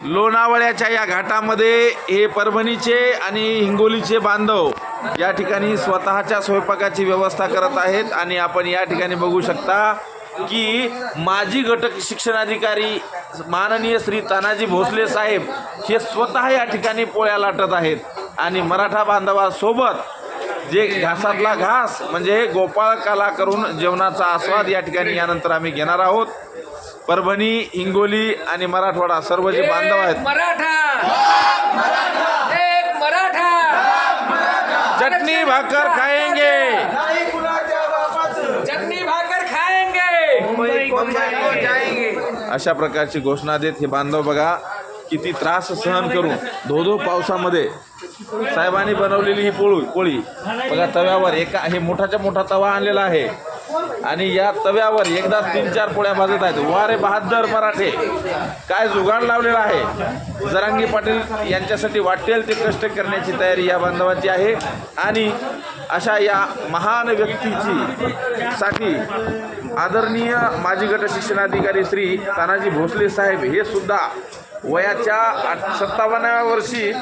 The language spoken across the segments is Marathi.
लोणावळ्याच्या या घाटामध्ये हे परभणीचे आणि हिंगोलीचे बांधव या ठिकाणी स्वतःच्या स्वयंपाकाची व्यवस्था करत आहेत आणि आपण या ठिकाणी बघू शकता की माजी घटक शिक्षणाधिकारी माननीय श्री तानाजी भोसले साहेब हे स्वतः या ठिकाणी पोळ्या लाटत आहेत. आणि मराठा बांधवासोबत जे घासातला घास म्हणजे गोपाळ कला करून जेवणाचा आस्वाद या ठिकाणी यानंतर आम्ही घेणार आहोत. परभणी हिंगोली आणि मराठवाडा सर्व जे बांधव आहेत. मराठा. एक मराठा. चटणी भाकर खाएंगे चटणी भाकर खाएंगे मुंबई को जाएंगे अशा प्रकारची घोषणा देत हे बांधव बघा किती त्रास सहन करून धो धो पावसामध्ये साहेबांनी बनवलेली ही पोळी पोळी. बघा तव्यावर एका हे मोठाच्या मोठा तवा आणलेला आहे. आणि या तव्यावर एकदा तीन चार पोळ्या भाजत आहेत. वारे बहादर मराठे. काय जुगाड लावलेला आहे. जरांगी पाटील यांच्यासाठी वाटेल ते कष्ट करण्याची तयारी या बांधवांची आहे. आणि अशा या महान व्यक्तीची साठी आदरणीय माजी गट शिक्षणाधिकारी श्री तानाजी भोसले साहेब हे सुद्धा वयाच्या सत्तावन्नाव्या वर्षी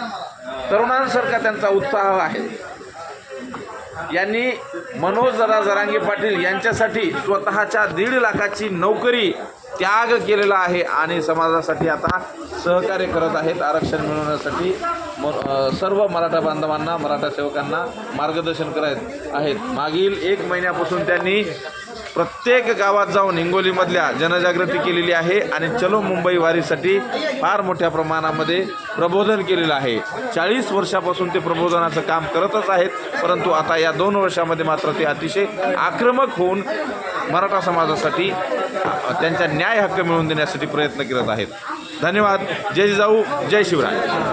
तरुणांसारखा त्यांचा उत्साह आहे. यांनी मनोज दादा जरांगे पाटील यांच्यासाठी स्वतःच्या दीड लाखाची नोकरी त्याग केलेला आहे आणि समाजासाठी आता सहकार्य करत आहेत. आरक्षण मिळवण्यासाठी म सर्व मराठा बांधवांना मराठा सेवकांना मार्गदर्शन करत आहेत. मागील एक महिन्यापासून त्यांनी प्रत्येक गावात जाऊन हिंगोलीमधल्या जनजागृती केलेली आहे आणि चलो मुंबई वारीसाठी फार मोठ्या प्रमाणामध्ये प्रबोधन केलेलं आहे. चाळीस वर्षापासून ते प्रबोधनाचं काम करतच आहेत परंतु आता या दोन वर्षामध्ये मात्र ते अतिशय आक्रमक होऊन मराठा समाजासाठी त्यांचा न्याय हक्क मिळवून देण्यासाठी प्रयत्न करत आहेत. धन्यवाद. जय जिजाऊ. जय शिवराय.